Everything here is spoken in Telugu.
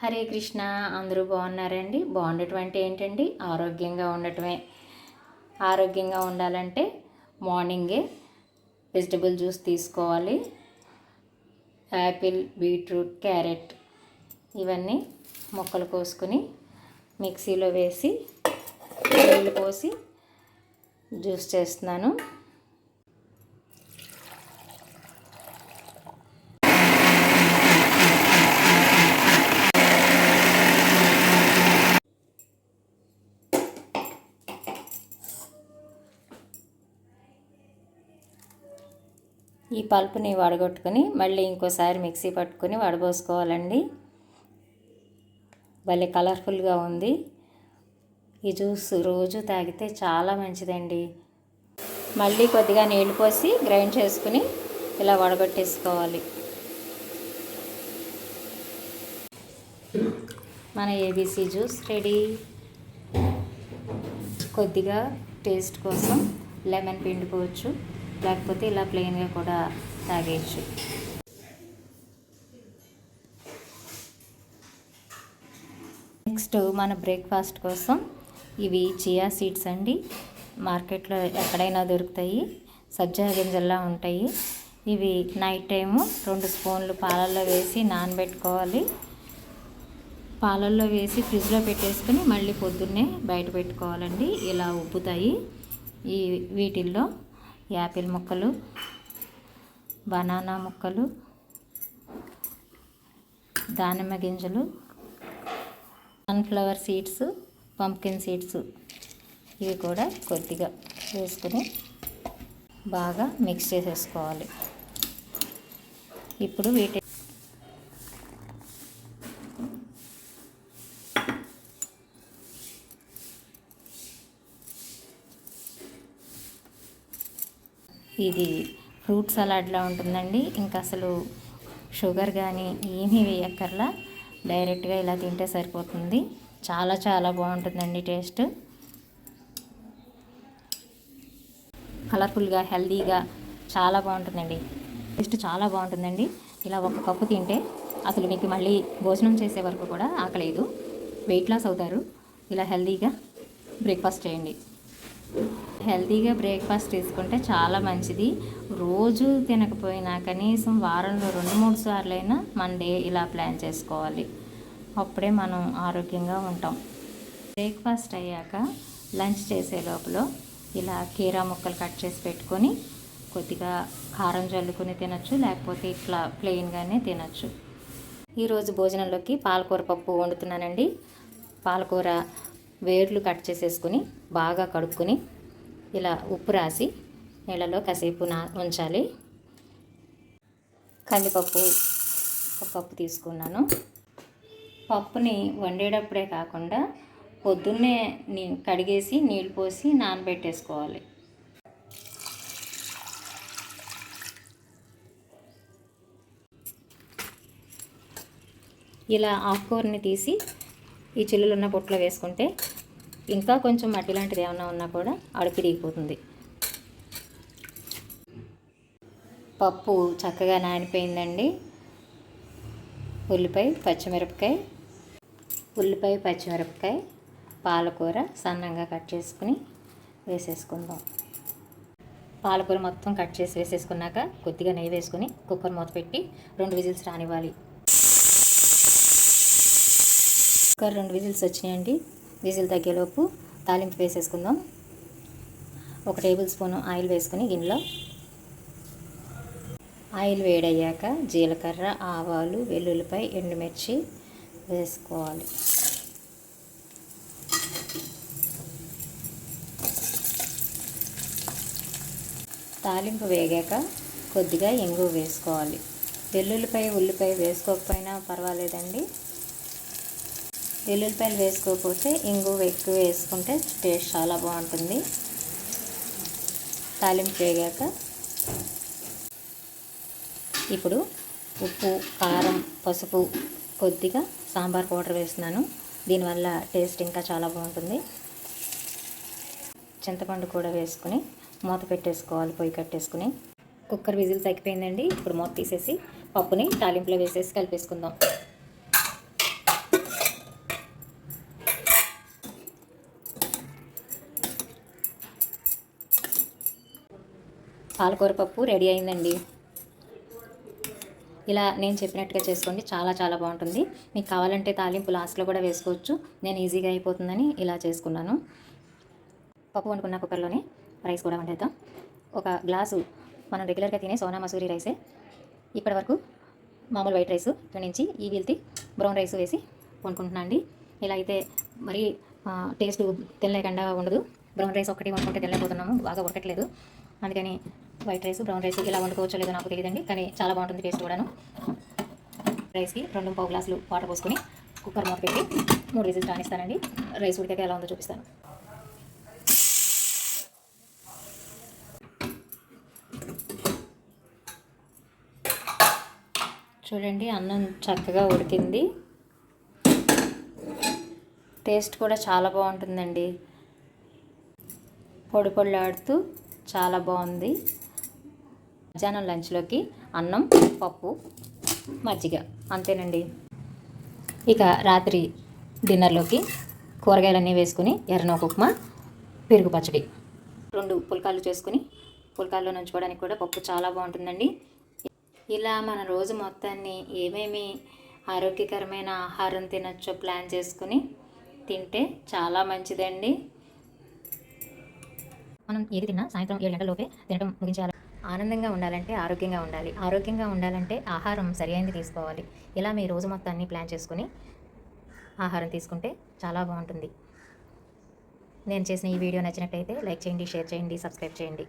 హరే కృష్ణ అందరూ బాగున్నారండి. బాగుండటం అంటే ఏంటండి? ఆరోగ్యంగా ఉండటమే. ఆరోగ్యంగా ఉండాలంటే మార్నింగే వెజిటబుల్ జ్యూస్ తీసుకోవాలి. యాపిల్ బీట్రూట్ క్యారెట్ ఇవన్నీ ముక్కలు కోసుకొని మిక్సీలో వేసి నీళ్ళు పోసి జ్యూస్ చేస్తున్నాను. ఈ పల్పుని వడగొట్టుకొని మళ్ళీ ఇంకోసారి మిక్సీ పట్టుకొని వడబోసుకోవాలండి. భలే కలర్ఫుల్గా ఉంది. ఈ జ్యూస్ రోజు తాగితే చాలా మంచిదండి. మళ్ళీ కొద్దిగా నీళ్ళు పోసి గ్రైండ్ చేసుకుని ఇలా వడగొట్టేసుకోవాలి. మన ఏబీసీ జ్యూస్ రెడీ. కొద్దిగా టేస్ట్ కోసం లెమన్ పిండుకోవచ్చు లేకపోతే ఇలా ప్లెయిన్గా కూడా తాగేయచ్చు. నెక్స్ట్ మన బ్రేక్ఫాస్ట్ కోసం ఇవి చియా సీడ్స్ అండి. మార్కెట్లో ఎక్కడైనా దొరుకుతాయి. సజ్జా గింజల్లా ఉంటాయి. ఇవి నైట్ టైము రెండు స్పూన్లు పాలల్లో వేసి నానబెట్టుకోవాలి. పాలల్లో వేసి ఫ్రిడ్జ్లో పెట్టేసుకుని మళ్ళీ పొద్దున్నే బయట పెట్టుకోవాలండి. ఇలా ఉబ్బుతాయి ఈ వీటిల్లో. యాపిల్ ముక్కలు బనానా ముక్కలు దానిమ్మ గింజలు సన్ఫ్లవర్ సీడ్స్ పంప్కిన్ సీడ్స్ ఇవి కూడా కొద్దిగా వేసుకుని బాగా మిక్స్ చేసేసుకోవాలి. ఇప్పుడు వీటి ఇది ఫ్రూట్ సలాడ్లా ఉంటుందండి. ఇంకా అసలు షుగర్ కానీ ఏమీ వేయక్కర్లా. డైరెక్ట్గా ఇలా తింటే సరిపోతుంది. చాలా చాలా బాగుంటుందండి టేస్ట్. కలర్ఫుల్గా హెల్దీగా చాలా బాగుంటుందండి. టేస్ట్ చాలా బాగుంటుందండి. ఇలా ఒక కప్పు తింటే అసలు మీకు మళ్ళీ భోజనం చేసే వరకు కూడా ఆకలేదు. వెయిట్ లాస్ అవుతారు. ఇలా హెల్దీగా బ్రేక్ఫాస్ట్ చేయండి. హెల్తీగా బ్రేక్ఫాస్ట్ తీసుకుంటే చాలా మంచిది. రోజు తినకపోయినా కనీసం వారంలో రెండు మూడు సార్లైనా మన డే ఇలా ప్లాన్ చేసుకోవాలి. అప్పుడే మనం ఆరోగ్యంగా ఉంటాం. బ్రేక్ఫాస్ట్ అయ్యాక లంచ్ చేసే లోపల ఇలా కీరా ముక్కలు కట్ చేసి పెట్టుకొని కొద్దిగా కారం చల్లుకొని తినచ్చు లేకపోతే ఇట్లా ప్లెయిన్గానే తినచ్చు. ఈరోజు భోజనంలోకి పాలకూర పప్పు వండుతున్నానండి. పాలకూర వేర్లు కట్ చేసేసుకుని బాగా కడుక్కుని ఇలా ఉప్పు రాసి నీళ్ళలో కాసేపు నా ఉంచాలి. కందిపప్పు ఒక కప్పు తీసుకున్నాను. పప్పుని వండేటప్పుడే కాకుండా పొద్దున్నే నీ కడిగేసి నీళ్ళు పోసి నానబెట్టేసుకోవాలి. ఇలా ఆకుకూరని తీసి ఈ చిల్లులున్న పొట్లో వేసుకుంటే ఇంకా కొంచెం మట్టి లాంటిది ఏమైనా ఉన్నా కూడా అడుపు దిగిపోతుంది పప్పు చక్కగా నానిపోయిందండి. ఉల్లిపాయ పచ్చిమిరపకాయ ఉల్లిపాయ పచ్చిమిరపకాయ పాలకూర సన్నంగా కట్ చేసుకుని వేసేసుకుందాం. పాలకూర మొత్తం కట్ చేసి వేసేసుకున్నాక కొద్దిగా నెయ్యి వేసుకుని కుక్కర్ మూత పెట్టి రెండు విజిల్స్ రానివ్వాలి. కుక్కర్ రెండు విజిల్స్ వచ్చినాయండి. విజిల్ తగ్గేలోపు తాలింపు వేసేసుకుందాం. ఒక టేబుల్ స్పూన్ ఆయిల్ వేసుకుని గిన్నెలో. ఆయిల్ వేడయ్యాక జీలకర్ర ఆవాలు వెల్లుల్లిపై ఎండుమిర్చి వేసుకోవాలి. తాలింపు వేగాక కొద్దిగా ఇంగు వేసుకోవాలి. వెల్లుల్లిపాయ ఉల్లిపాయ వేసుకోకపోయినా పర్వాలేదండి. వెల్లుల్లిపాయలు వేసుకోకపోతే ఇంగు ఎక్కువ వేసుకుంటే టేస్ట్ చాలా బాగుంటుంది. తాలింపు వేగాక ఇప్పుడు ఉప్పు కారం పసుపు కొద్దిగా సాంబార్ పౌడర్ వేస్తున్నాను. దీనివల్ల టేస్ట్ ఇంకా చాలా బాగుంటుంది. చింతపండు కూడా వేసుకుని మూత పెట్టేసుకోవాలి పొయ్యి కట్టేసుకుని. కుక్కర్ విజిల్ తగ్గిపోయిందండి ఇప్పుడు మూత తీసేసి పప్పుని తాలింపులో వేసేసి కలిపేసుకుందాం. పాలకూర పప్పు రెడీ అయిందండి. ఇలా నేను చెప్పినట్టుగా చేసుకోండి. చాలా చాలా బాగుంటుంది. మీకు కావాలంటే తాలింపు లాస్ట్లో కూడా వేసుకోవచ్చు. నేను ఈజీగా అయిపోతుందని ఇలా చేసుకున్నాను. పప్పు వండుకున్న కుక్కర్లోనే రైస్ కూడా వండేద్దాం. ఒక గ్లాసు మనం రెగ్యులర్గా తినే సోనా మసూరి రైసే. ఇప్పటి వరకు మామూలు వైట్ రైస్ ఇక్కడ నుంచి ఈ వీల్తి బ్రౌన్ రైస్ వేసి వండుకుంటున్నాను అండి ఇలా అయితే మరీ టేస్ట్ తినలేకుండా ఉండదు. బ్రౌన్ రైస్ ఒకటి వండుకుంటే తినలేకపోతున్నాము. బాగా ఉడకట్లేదు. అందుకని వైట్ రైస్ బ్రౌన్ రైస్ ఇలా వండుకోవచ్చో లేదో నాకు తెలియదండి కానీ చాలా బాగుంటుంది టేస్ట్ కూడాను. రైస్కి రెండు పావు గ్లాసులు వాటర్ పోసుకొని కుక్కర్ మూత పెట్టి మూడు విజిల్స్ రాణిస్తానండి రైస్ ఉడికాక ఎలా ఉందో చూపిస్తాను. చూడండి అన్నం చక్కగా ఉడికింది. టేస్ట్ కూడా చాలా బాగుంటుందండి. పొడి పొడిలాడుతూ చాలా బాగుంది. మధ్యాహ్నం లంచ్లోకి అన్నం పప్పు మజ్జిగ. అంతేనండి. ఇక రాత్రి డిన్నర్లోకి కూరగాయలన్నీ వేసుకుని ఎర్రనోక ఉప్మా పెరుగు పచ్చడి. రెండు పుల్కాలు చేసుకుని పుల్కాల్లో నుంచుకోవడానికి కూడా పప్పు చాలా బాగుంటుందండి. ఇలా మన రోజు మొత్తాన్ని ఏమేమి ఆరోగ్యకరమైన ఆహారం తినచ్చో ప్లాన్ చేసుకుని తింటే చాలా మంచిదండి. మనం ఏది తిన్నా సాయంత్రం ఏడు గంటల లోపే తినడం ముగించాలి. ఆనందంగా ఉండాలంటే ఆరోగ్యంగా ఉండాలి. ఆరోగ్యంగా ఉండాలంటే ఆహారం సరైనది తీసుకోవాలి. ఇలా మీ రోజు మొత్తాన్ని ప్లాన్ చేసుకుని ఆహారం తీసుకుంటే చాలా బాగుంటుంది. నేను చేసిన ఈ వీడియో నచ్చినట్టయితే లైక్ చేయండి షేర్ చేయండి సబ్స్క్రైబ్ చేయండి.